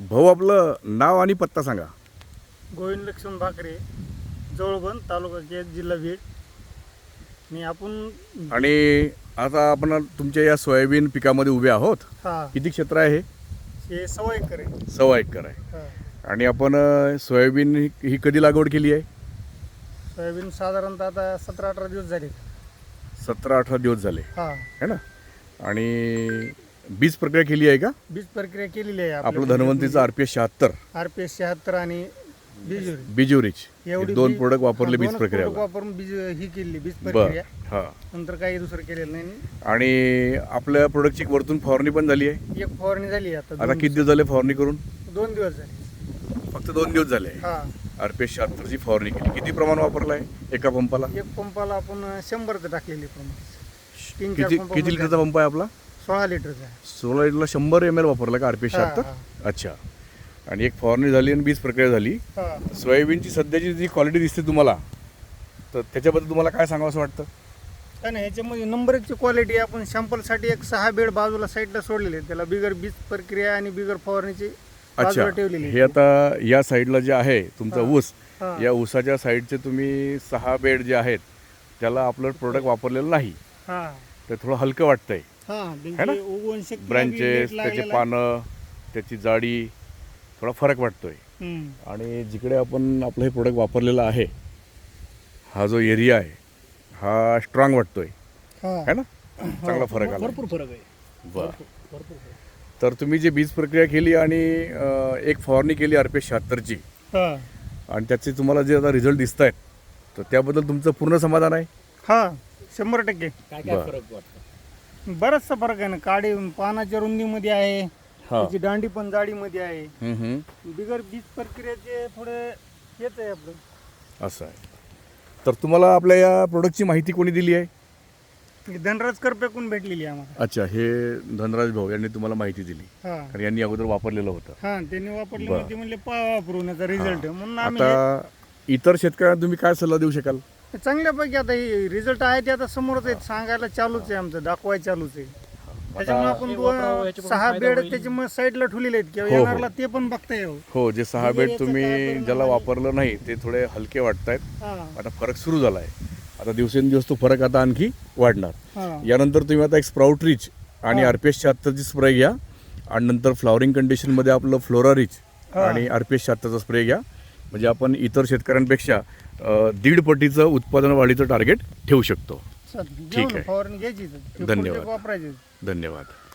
भाऊ आपलं नाव आणि पत्ता सांगा. गोविंद लक्ष्मण भाकरे जवळबंद तालुका केज जिल्हा बीड. आणि आपण आणि आता आपण तुमच्या या सोयाबीन पिकामध्ये उभे आहोत. हा. किती क्षेत्र आहे हे? हे सवय करे सव्वा एकर आहे. हा. आणि आपण अ, सोयाबीन ही ही कधी लागवड केली आहे? सोयाबीन साधारणतः आता सतरा अठरा दिवस झाले. सतरा अठरा दिवस झाले. हा. है ना? आणि बीज प्रक्रिया केली आहे का? बीज प्रक्रिया केलेली आहे आपलं धन्वंतीचं आर पी एस शहात्तर. आर पी एस शहात्तर आणि बीज बिजोरिच. एवढी दोन प्रोडक्ट वापरले बीज product वापरून बीज ही केली बीज प्रक्रिया. हा. नंतर काही दुसरं केलेलं नाही. आणि आपल्या प्रोडक्टची वरतून फवारणी पण झाली आहे? एक फवारणी झाली आता आता किती दिवस. झाले फवारणी करून? दोन दिवस झाले. फक्त दोन दिवस झाले. हा. आर पी एस शहात्तरची फवारणी केली. किती प्रमाण वापरलं आहे एका पंपाला? एक पंपाला आपण शंभरचं टाकलेली प्रमाण. किती किती लिटरचा पंप आहे आपला? सोळा लिटरचा आहे. सोळा लिटरला शंभर एम एल वापरला का आर पी एस हा, अच्छा. आणि एक फवारणी झाली आणि बीज प्रक्रिया झाली. हा. सोयाबीनची सध्याची जी क्वालिटी दिसते तुम्हाला तर त्याच्याबद्दल तुम्हाला काय सांगावं असं वाटतं? काय नाही ह्याच्यामध्ये नंबर एकची क्वालिटी आपण सॅम्पलसाठी एक सहा बेड बाजूला साईडला सोडलेले आहेत. त्याला बिगर बीज प्रक्रिया आणि बिगर फवारणीची अच्छा. ठेवलेली हे आता या साईडला जे आहे तुमचा. ऊस हा. या ऊसाच्या साईडचे तुम्ही सहा बेड जे आहेत त्याला आपलं प्रोडक्ट वापरलेलं नाही. हा. तर थोडं हलकं वाटतंय. हा है ना? ब्रँचेस त्याचे. पानं त्याची जाडी थोडा फरक वाटतोय. आणि जिकडे आपण आपलं हे प्रोडक्ट वापरलेलं आहे हा जो एरिया आहे हा स्ट्रॉंग वाटतोय हा. है ना चांगला फरक आला भरपूर फरक आहे बरं भरपूर फरक. तर तुम्ही जी बीज प्रक्रिया केली आणि एक फवारणी केली आर पी शहात्तरची हा आणि त्याचे तुम्हाला जे आता रिझल्ट दिसत आहेत तर त्याबद्दल तुमचं पूर्ण समाधान आहे हा शंभर टक्के बरं. बराचसा फरक आहे ना. काडी पानाच्या रुंदीमध्ये आहे. हा. त्याची दांडी पण जाडीमध्ये आहे. हम्म, हम्म. बिगर बीज प्रक्रियाचे थोडे हेच आहे आपलं. असं आहे. तर तुम्हाला आपल्या या प्रोडक्टची माहिती कोणी दिली आहे? ही धनराज करपेकून भेटलेली आहे आम्हाला. अच्छा हे धनराज भाऊ यांनी तुम्हाला माहिती दिली. हा. कारण यांनी अगोदर वापरलेलं होतं. हा त्यांनी वापरले बरं. ते म्हणले पा वापरून याचा रिझल्ट म्हणून आम्ही आता इतर शेतकऱ्यांना तुम्ही काय सल्ला देऊ शकाल? चांगल्यापैकी आता हे रिझल्ट आहे ते आता समोरच आहेत. सांगायला चालूच आहे आमचं दाखवाय चालूच आहे. त्याच्यामुळे आपण दोन सहा बेड त्याच्यामुळे साईडला ठेवलेले आहेत. किंवा हो, हो. येणारला ते पण बघता येऊ हो जे सहा म्हणजे बेड याचं काय तुम्ही ज्याला? वापरलं नाही ते थोडे हलके वाटत आहेत हा. आता फरक सुरू झाला आहे आता दिवसेंदिवस तो फरक आता आणखी वाढणार. हा. यानंतर तुम्ही आता एक स्प्राउट रिच आणि हा. आर पी एस शहात्तरची स्प्रे घ्या. आणि नंतर फ्लॉवरिंग कंडिशनमध्ये आपलं फ्लोरा रिच हा. आणि आर पी एस शहात्तरचा स्प्रे घ्या. म्हणजे आपण इतर शेतकऱ्यांपेक्षा दीड पटीचं उत्पादन वाढीचं टार्गेट ठेवू शकतो. ठीक आहे. धन्यवाद. धन्यवाद